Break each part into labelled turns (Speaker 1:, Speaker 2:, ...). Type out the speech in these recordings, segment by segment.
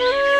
Speaker 1: Yeah.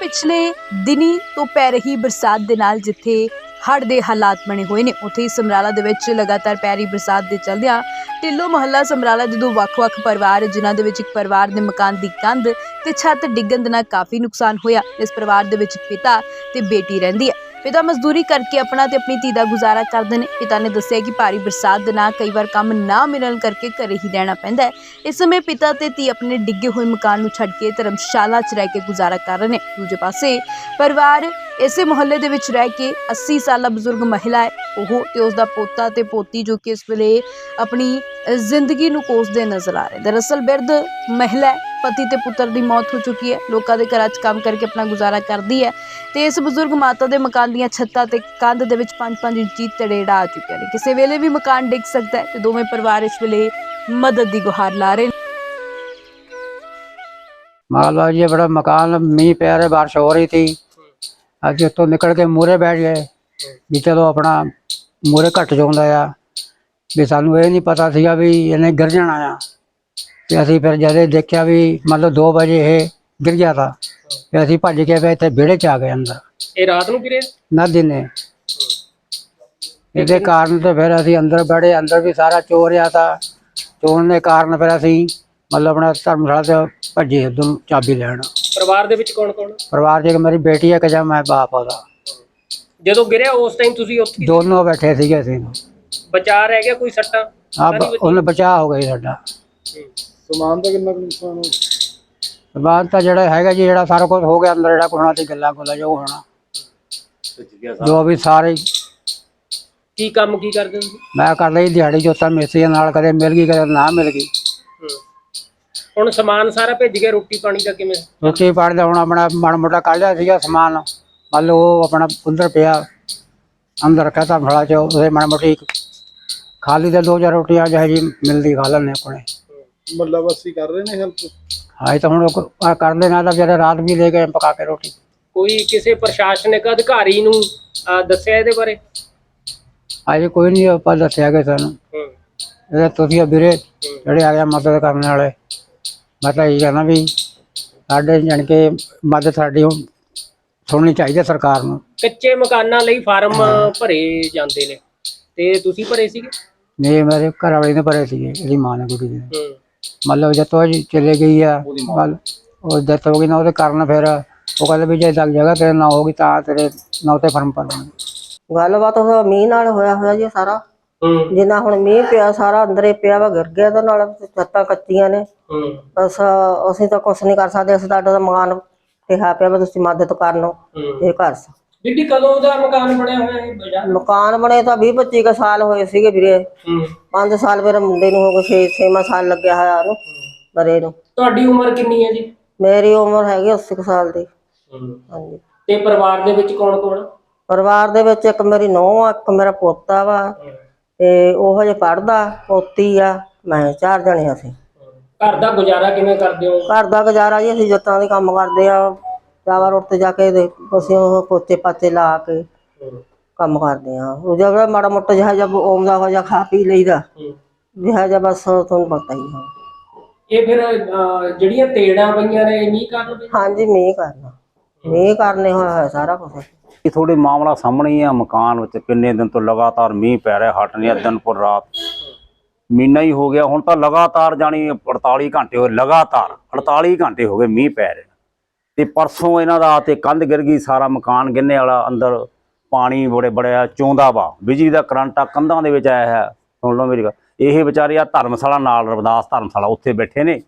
Speaker 1: ਪਿਛਲੇ ਦਿਨੀ ਤੋਂ ਪੈ ਰਹੀ ਬਰਸਾਤ ਦੇ ਨਾਲ ਜਿੱਥੇ ਹੜ੍ਹ ਦੇ ਹਾਲਾਤ ਬਣੇ ਹੋਏ ਨੇ, ਉੱਥੇ ਹੀ ਸਮਰਾਲਾ ਦੇ ਵਿੱਚ ਲਗਾਤਾਰ ਪੈ ਰਹੀ ਬਰਸਾਤ ਦੇ ਚਲਦਿਆਂ ਢਿੱਲੋ ਮਹੱਲਾ ਸਮਰਾਲਾ ਦੇ ਦੋ ਵੱਖ-ਵੱਖ ਪਰਿਵਾਰ, ਜਿਨ੍ਹਾਂ ਦੇ ਵਿੱਚ ਇੱਕ ਪਰਿਵਾਰ ਦੇ ਮਕਾਨ ਦੀ ਕੰਧ ਤੇ ਛੱਤ ਡਿੱਗਣ ਦੇ ਨਾਲ ਕਾਫੀ ਨੁਕਸਾਨ ਹੋਇਆ। ਇਸ ਪਰਿਵਾਰ ਦੇ ਵਿੱਚ ਪਿਤਾ ਤੇ ਬੇਟੀ ਰਹਿੰਦੀ ਹੈ। ਪਿਤਾ ਮਜ਼ਦੂਰੀ ਕਰਕੇ ਆਪਣਾ ਤੇ ਆਪਣੀ ਧੀ ਦਾ ਗੁਜ਼ਾਰਾ ਕਰਦੇ ਨੇ। ਪਿਤਾ ਨੇ ਦੱਸਿਆ ਕਿ ਭਾਰੀ ਬਰਸਾਤ ਦੇ ਨਾਲ ਕਈ ਵਾਰ ਕੰਮ ਨਾ ਮਿਲਣ ਕਰਕੇ ਘਰੇ ਹੀ ਰਹਿਣਾ ਪੈਂਦਾ ਹੈ। ਇਸ ਸਮੇਂ ਪਿਤਾ ਤੇ ਧੀ ਆਪਣੇ ਡਿੱਗੇ ਹੋਏ ਮਕਾਨ ਨੂੰ ਛੱਡ ਕੇ ਧਰਮਸ਼ਾਲਾ 'ਚ ਰਹਿ ਕੇ ਗੁਜ਼ਾਰਾ ਕਰ ਰਹੇ ਨੇ। ਦੂਜੇ ਪਾਸੇ ਪਰਿਵਾਰ ਇਸੇ ਮੁਹੱਲੇ ਦੇ ਵਿੱਚ ਰਹਿ ਕੇ 80 ਸਾਲਾ ਬਜ਼ੁਰਗ ਮਹਿਲਾ ਹੈ। ਉਹ ਤੇ ਉਸ ਦਾ ਪੋਤਾ ਤੇ ਪੋਤੀ ਜੋ ਕਿ ਇਸ ਵੇਲੇ ਆਪਣੀ ਜ਼ਿੰਦਗੀ ਨੂੰ ਕੋਸਦੇ ਨਜ਼ਰ ਆ ਰਹੇ ਦਰਅਸਲ ਬਿਰਧ ਮਹਿਲਾ ਪਤੀ ਤੇ ਪੁੱਤਰ ਦੀ ਮੌਤ ਹੋ ਚੁੱਕੀ ਹੈ ਲੋਕਾਂ ਦੇ ਘਰਾਂ 'ਚ ਕੰਮ ਕਰਕੇ ਆਪਣਾ ਗੁਜ਼ਾਰਾ ਕਰਦੀ ਹੈ ਤੇ ਇਸ ਬਜ਼ੁਰਗ ਮਾਤਾ ਦੇ ਮਕਾਨ ਦੀਆਂ ਛੱਤਾਂ ਤੇ ਕੰਧ ਦੇ ਵਿੱਚ 5-5 ਇੰਚੀ ਤੜੇੜਾ ਆ ਚੁੱਕਿਆ ਨੇ ਕਿਸੇ ਵੇਲੇ ਵੀ ਮਕਾਨ ਡਿੱਗ ਸਕਦਾ ਹੈ ਤੇ ਦੋਵੇਂ ਪਰਿਵਾਰ ਇਸ ਵੇਲੇ ਮਦਦ ਦੀ ਗੁਹਾਰ ਲਾ ਰਹੇ ਨੇ
Speaker 2: मान लो ये बड़ा मकान मीह पै रहे बारिश हो रही थी ਅੱਜ ਉੱਤੋਂ ਨਿਕਲ ਕੇ ਮੂਰੇ ਬੈਠ ਗਏ ਵੀ ਚਲੋ ਆਪਣਾ ਮੂਰੇ ਘਟ ਜਾਂਦਾ ਆ ਵੀ ਸਾਨੂੰ ਇਹ ਨਹੀਂ ਪਤਾ ਸੀਗਾ ਵੀ ਇਹਨੇ ਗਿਰ ਜਾਣਾ ਆ ਤੇ ਅਸੀਂ ਫਿਰ ਜਦੇ ਦੇਖਿਆ ਵੀ ਮਤਲਬ 2 ਵਜੇ ਇਹ ਗਿਰ ਗਿਆ ਤਾਂ ਤੇ ਅਸੀਂ ਭੱਜ ਕੇ ਫਿਰ ਇੱਥੇ ਵਿਹੜੇ ਚ ਆ ਗਏ ਅੰਦਰ।
Speaker 3: ਇਹ ਰਾਤ ਨੂੰ ਗਿਰਿਆ
Speaker 2: ਨਾ ਦਿਨੇ। ਇਹਦੇ ਕਾਰਨ ਤੇ ਫਿਰ ਅਸੀਂ ਅੰਦਰ ਬੜੇ ਅੰਦਰ ਵੀ ਸਾਰਾ ਚੋਰ ਆ ਤਾਂ ਚੋਰ ਦੇ ਕਾਰਨ ਫਿਰ ਅਸੀਂ ਮਤਲਬ ਆਪਣਾ ਧਰਮਸ਼ਾਲਾ ਤੇ ਭੱਜੇ ਉਦੋਂ ਚਾਬੀ ਲੈਣ।
Speaker 3: ਪਰਿਵਾਰ ਦੇ ਵਿੱਚ ਕੌਣ ਕੌਣ
Speaker 2: ਪਰਿਵਾਰ 'ਚ ਇੱਕ ਮੇਰੀ ਬੇਟੀ ਹੈ ਕਿ ਜਾਂ ਮੈਂ ਬਾਪ ਉਹਦਾ।
Speaker 3: ਜਦੋਂ ਗਿਰਿਆ ਉਸ ਟਾਈਮ ਤੁਸੀਂ ਉੱਥੇ
Speaker 2: ਦੋਨੋਂ ਬੈਠੇ ਸੀਗੇ ਅਸੀਂ।
Speaker 3: ਬਚਾ ਰਹਿ ਗਿਆ ਕੋਈ ਸੱਟਾਂ?
Speaker 2: ਆ ਉਹਨੇ ਬਚਾਅ ਹੋ ਜੀ ਸਾਡਾ।
Speaker 4: ਸਮਾਨ ਦਾ ਕਿੰਨਾ ਕੁ ਨੁਕਸਾਨ ਹੋ
Speaker 2: ਬਾਅਦ ਤਾਂ ਜਿਹੜਾ ਹੈਗਾ ਜੀ ਜਿਹੜਾ ਸਾਰਾ ਕੁਝ ਹੋ ਗਿਆ ਅੰਦਰ ਜਿਹੜਾ ਕੋਣਾ ਤੇ ਗੱਲਾਂ ਕੋਲਾ ਜੋ ਹੋਣਾ। ਜੋ ਵੀ ਸਾਰੇ
Speaker 3: ਕੀ ਕੰਮ ਕੀ ਕਰਦੇ ਹੋ ਤੁਸੀਂ?
Speaker 2: ਮੈਂ ਕਰ ਲਈ ਦਿਹਾੜੀ ਜੋਤਾ ਮੇਸੀਆਂ ਨਾਲ ਕਦੇ ਮਿਲ ਗਈ ਕਦੇ ਨਾ ਮਿਲ ਗਈ।
Speaker 3: ਹੂੰ। ਹੁਣ ਸਮਾਨ ਸਾਰਾ ਭੇਜ ਗਿਆ ਰੋਟੀ ਪਾਣੀ ਦਾ ਕਿਵੇਂ?
Speaker 2: ਰੋਟੀ ਪਾਣੀ ਦਾ ਹੁਣ ਆਪਣਾ ਮਨ ਮੋਟਾ ਕੱਢ ਲਿਆ ਸੀਗਾ ਸਮਾਨ। ਮੰਨ ਲਓ ਉਹ ਆਪਣਾ ਉਧਰ ਪਿਆ ਅੰਦਰ ਰੱਖਿਆ ਤਾਂ ਫੜਾ ਚ ਉਹਦੇ ਮਨ ਮੋਟੀ ਖਾਲੀ ਦੇ ਦੋ ਚਾਰ ਰੋਟੀਆਂ ਜਿਹੇ ਜੀ ਮਿਲਦੀ ਖਾ ਲੈਂਦੇ ਆਪਣੇ
Speaker 4: ਮੱਲਾ ਵਾਸੀ ਕਰ ਰਹੇ ਨੇ ਹੈਲਪ
Speaker 2: ਹਾਂ ਤਾਂ ਹੁਣ ਆਹ ਕਰਦੇ ਨਾ ਤਾਂ ਜਿਹੜੇ ਰਾਤ ਵੀ ਲੈ ਗਏ ਪਕਾ ਕੇ ਰੋਟੀ।
Speaker 3: ਕੋਈ ਕਿਸੇ ਪ੍ਰਸ਼ਾਸਨਿਕ ਅਧਿਕਾਰੀ ਨੂੰ ਅਹ, ਦੱਸਿਆ ਇਹਦੇ ਬਾਰੇ?
Speaker 2: ਅਜੇ ਕੋਈ ਨਹੀਂ ਆਪਾਂ ਦੱਸਿਆ ਕਿ ਸਾਨੂੰ।
Speaker 3: ਹੂੰ।
Speaker 2: ਇਹ ਤੁਸੀਂ ਵੀਰੇ ਜਿਹੜੇ ਆ ਗਏ ਮਦਦ ਕਰਨ ਵਾਲੇ ਮੈਂ ਤਾਂ ਇਹ ਕਹਿਣਾ ਵੀ ਸਾਡੇ ਜਾਣੀ ਕਿ ਮਦਦ ਸਾਡੀ ਹੁਣ ਸੁਣਨੀ ਚਾਹੀਦੀ ਹੈ ਸਰਕਾਰ ਨੂੰ।
Speaker 3: ਕੱਚੇ ਮਕਾਨਾਂ ਲਈ ਫਾਰਮ ਭਰੇ ਜਾਂਦੇ ਨੇ। ਤੇ ਤੁਸੀਂ ਭਰੇ ਸੀਗੇ?
Speaker 2: ਨਹੀਂ ਮੇਰੇ ਘਰ ਵਾਲੇ ਨੇ ਭਰੇ ਸੀਗੇ ਇਹਦੀ ਮਾਂ ਨੇ ਕੁੜੀ ਨੇ।
Speaker 3: ਹੂੰ।
Speaker 2: ਮਤਲਬ ਜਦੋਂ ਇਹ ਚਲੇ ਗਈ ਆ ਮਤਲਬ ਉਹ ਡੈਥ ਹੋ ਗਈ ਨਾ ਉਹਦੇ ਕਾਰਨ ਫਿਰ ਉਹ ਕਹਿੰਦੇ ਵੀ ਜੇ ਤੱਕ ਜਗ੍ਹਾ ਤੇਰੇ ਨਾ ਹੋਗੀ ਤਾਂ ਤੇਰੇ ਨਾਂ ਤੇ ਫਰਮ ਭਰਾਂਗੇ
Speaker 5: ਗੱਲਬਾਤ ਉਹ ਮੀਂਹ ਨਾਲ ਹੋਇਆ ਹੋਇਆ ਜੀ ਸਾਰਾ।
Speaker 3: ਹੂੰ।
Speaker 5: ਜਿੰਨਾ ਹੁਣ ਮੀਂਹ ਪਿਆ ਸਾਰਾ ਅੰਦਰੇ ਪਿਆ ਵਾ ਗਿਰ ਗਿਆ ਤੇ ਨਾਲ ਛੱਤਾਂ ਕੱਚੀਆਂ ਨੇ।
Speaker 3: ਹੂੰ।
Speaker 5: ਬਸ ਅਸੀਂ ਤਾਂ ਕੁਛ ਨਹੀਂ ਕਰ ਸਕਦੇ ਅਸੀਂ ਤਾਂ ਸਾਡਾ ਤਾਂ ਮਕਾਨ ਕਿਹਾ ਪਿਆ ਵਾ ਤੁਸੀਂ ਮਦਦ ਕਰ ਲਓ
Speaker 3: ਹੂੰ।
Speaker 5: ਇਹ ਕਰ ਸਕ
Speaker 3: ਬੀਬੀ ਕਦੋਂ ਦਾ ਮਕਾਨ ਬਣਿਆ ਹੋਇਆ ਹੈ ਬਾਜ਼ਾਰ
Speaker 5: ਮਕਾਨ ਬਣੇ ਤਾਂ 20 25 ਕੁ ਸਾਲ ਹੋਏ ਸੀਗੇ ਵੀਰੇ।
Speaker 3: ਹੂੰ।
Speaker 5: 5 ਸਾਲ ਮੇਰੇ ਮੁੰਡੇ ਨੂੰ ਹੋ ਗਏ 6 6 ਸਾਲ ਲੱਗਿਆ ਹੋਇਆ ਉਹਨੂੰ ਬਰੇ ਨੂੰ।
Speaker 3: ਤੁਹਾਡੀ ਉਮਰ ਕਿੰਨੀ ਹੈ ਜੀ?
Speaker 5: ਮੇਰੀ ਉਮਰ ਹੈਗੀ 80 ਕੁ ਸਾਲ ਦੀ।
Speaker 3: ਹੂੰ।
Speaker 5: ਹਾਂਜੀ।
Speaker 3: ਤੇ ਪਰਿਵਾਰ ਦੇ ਵਿੱਚ ਕੌਣ ਕੌਣ
Speaker 5: ਪਰਿਵਾਰ ਦੇ ਵਿੱਚ ਇੱਕ ਮੇਰੀ ਨੂੰਹ ਆ ਇੱਕ ਮੇਰਾ ਪੋਤਾ ਵਾ ਤੇ ਉਹ ਹਜੇ ਪੜਦਾ ਪੋਤੀ ਆ ਮੈਂ ਚਾਰ ਜਣੇ ਅਸੀਂ
Speaker 3: ਘਰ ਦਾ ਗੁਜ਼ਾਰਾ ਕਿਵੇਂ ਕਰਦੇ ਹੋ?
Speaker 5: ਘਰ ਦਾ ਗੁਜ਼ਾਰਾ ਜੀ ਅਸੀਂ ਜੱਟਾਂ ਦੇ ਕੰਮ ਕਰਦੇ ਆ ਚਾਵਾ ਰੋਡ ਤੇ ਜਾ ਕੇ ਅਸੀਂ ਉਹ ਪੋਚੇ ਪਾਚੇ ਲਾ ਕੇ ਕੰਮ ਕਰਦੇ ਆ ਉਹ ਜਿਹੜਾ ਮਾੜਾ ਮੋਟਾ ਜਿਹਾ ਜਬ ਆਉਂਦਾ ਹੋ ਜਾ ਖਾ ਪੀ ਲਈਦਾ
Speaker 3: ਹੂੰ।
Speaker 5: ਜਿਹਾ ਜਿਹਾ ਬਸ ਤੁਹਾਨੂੰ ਪਤਾ ਹੀ ਹੈ
Speaker 3: ਇਹ ਫਿਰ ਅਹ, ਜਿਹੜੀਆਂ ਤੇੜਾਂ ਪਈਆਂ ਨੇ ਇਹ ਨਹੀਂ ਕਰਨ
Speaker 5: ਹਾਂਜੀ ਮੀਂਹ ਕਰਨਾ ਮੀਂਹ ਕਰਨੇ ਹੋਇਆ ਹੋਇਆ ਸਾਰਾ ਕੁਝ
Speaker 6: ਇਹ ਥੋੜੇ ਮਾਮਲਾ ਸਾਹਮਣੇ ਹੀ ਆ ਮਕਾਨ ਵਿੱਚ। ਕਿੰਨੇ ਦਿਨ ਤੋਂ ਲਗਾਤਾਰ ਮੀਂਹ ਪੈ ਰਿਹਾ ਹਟ ਨਹੀਂ ਦਿਨ ਪਰ ਰਾਤ। ਮਹੀਨਾ ਹੀ ਹੋ ਗਿਆ ਹੁਣ ਤਾਂ ਲਗਾਤਾਰ ਜਾਣੀ 48 ਘੰਟੇ ਹੋਏ ਲਗਾਤਾਰ 48 ਘੰਟੇ ਹੋ ਗਏ ਮੀਂਹ ਪੈ ਰਿਹਾ। ਤੇ ਪਰਸੋਂ ਇਹਨਾਂ ਦਾ ਤੇ ਕੰਧ ਗਿਰ ਗਈ, ਸਾਰਾ ਮਕਾਨ ਗਿੰਨੇ ਵਾਲਾ, ਅੰਦਰ ਪਾਣੀ ਬੜੇ ਬੜਿਆ ਚੋਂਦਾ ਵਾ। ਬਿਜਲੀ ਦਾ ਕਰੰਟ ਆ, ਕੰਧਾਂ ਦੇ ਵਿੱਚ ਆਇਆ ਹੈ। ਸੁਣ ਲਓ ਮੇਰੀ ਗੱਲ। ਇਹ ਵਿਚਾਰੇ ਆ ਧਰਮਸ਼ਾਲਾ ਨਾਲ, ਰਵਦਾਸ ਧਰਮਸ਼ਾਲਾ, ਉੱਥੇ ਬੈਠੇ ਨੇ।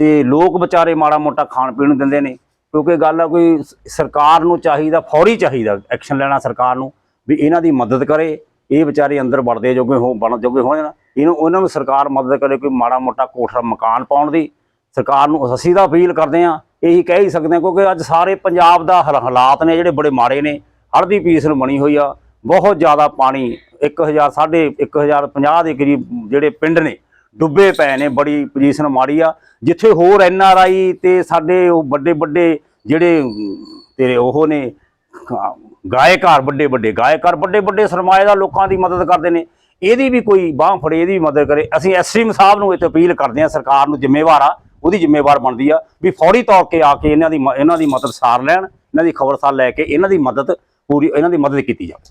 Speaker 6: ਤੇ ਲੋਕ ਵਿਚਾਰੇ ਮਾੜਾ ਮੋਟਾ ਖਾਣ ਪੀਣ ਨੂੰ ਦਿੰਦੇ ਨੇ, ਕਿਉਂਕਿ ਗੱਲ ਆ ਕੋਈ ਸਰਕਾਰ ਨੂੰ ਚਾਹੀਦਾ, ਫੌਰੀ ਚਾਹੀਦਾ, ਐਕਸ਼ਨ ਲੈਣਾ ਸਰਕਾਰ ਨੂੰ, ਵੀ ਇਹਨਾਂ ਦੀ ਮਦਦ ਕਰੇ। ਇਹ ਵਿਚਾਰੇ ਅੰਦਰ ਵੜਦੇ ਜੋਗੇ ਹੋ, ਬਣ ਜੋਗੇ ਹੋ ਜਾਣ ਇਹਨੂੰ, ਉਹਨਾਂ ਨੂੰ ਸਰਕਾਰ ਮਦਦ ਕਰੇ, ਕੋਈ ਮਾੜਾ ਮੋਟਾ ਕੋਠਾ ਮਕਾਨ ਪਾਉਣ ਦੀ। ਸਰਕਾਰ ਨੂੰ ਅਸੀਂ ਤਾਂ ਅਪੀਲ ਕਰਦੇ ਹਾਂ ਇਹੀ ਕਹਿ ਹੀ ਸਕਦੇ ਹਾਂ, ਕਿਉਂਕਿ ਅੱਜ ਸਾਰੇ ਪੰਜਾਬ ਦਾ ਹਾਲ- ਹਾਲਾਤ ਨੇ ਜਿਹੜੇ ਬੜੇ ਮਾੜੇ ਨੇ। ਹੜ੍ਹ ਦੀ ਪੀਸ ਨੂੰ ਬਣੀ ਹੋਈ ਆ। ਬਹੁਤ ਜ਼ਿਆਦਾ ਪਾਣੀ 1000 ਸਾਢੇ 1050 ਦੇ ਕਰੀਬ ਜਿਹੜੇ ਪਿੰਡ ਨੇ, ਡੁੱਬੇ ਪਏ ਨੇ, ਬੜੀ ਪੋਜੀਸ਼ਨ ਮਾੜੀ ਆ। ਜਿੱਥੇ ਹੋਰ ਐਨ ਆਰ ਆਈ ਤੇ ਸਾਡੇ ਉਹ ਵੱਡੇ ਵੱਡੇ ਜਿਹੜੇ ਤੇਰੇ ਉਹ ਨੇ ਗਾ- ਗਾਇਕਾਰ ਵੱਡੇ ਵੱਡੇ, ਗਾਇਕਾਰ ਵੱਡੇ ਵੱਡੇ ਸਰਮਾਏ ਦਾ ਲੋਕਾਂ ਦੀ ਮਦਦ ਕਰਦੇ ਨੇ। ਇਹਦੀ ਵੀ ਕੋਈ ਬਾਹ ਫੜੇ, ਇਹਦੀ ਵੀ ਮਦਦ ਕਰੇ। ਅਸੀਂ ਐਸਟ੍ਰੀਮ ਸਾਹਿਬ ਨੂੰ ਇਹ ਤੇ ਅਪੀਲ ਕਰਦੇ ਹਾਂ, ਸਰਕਾਰ ਨੂੰ ਜ਼ਿੰਮੇਵਾਰ ਆ। ਉਹਦੀ ਜ਼ਿੰਮੇਵਾਰ ਬਣਦੀ ਆ ਵੀ ਫੌਰੀ ਤੌਰ ਤੇ ਆ ਕੇ ਇਹਨਾਂ ਦੀ ਮ- ਇਹਨਾਂ ਦੀ ਮਦਦ ਸਾਰ ਲੈਣ, ਇਹਨਾਂ ਦੀ ਖਬਰਸਾਰ ਲੈ ਕੇ ਇਹਨਾਂ ਦੀ ਮਦਦ ਪੂਰੀ ਇਹਨਾਂ ਦੀ ਮਦਦ ਕੀਤੀ ਜਾਵੇ।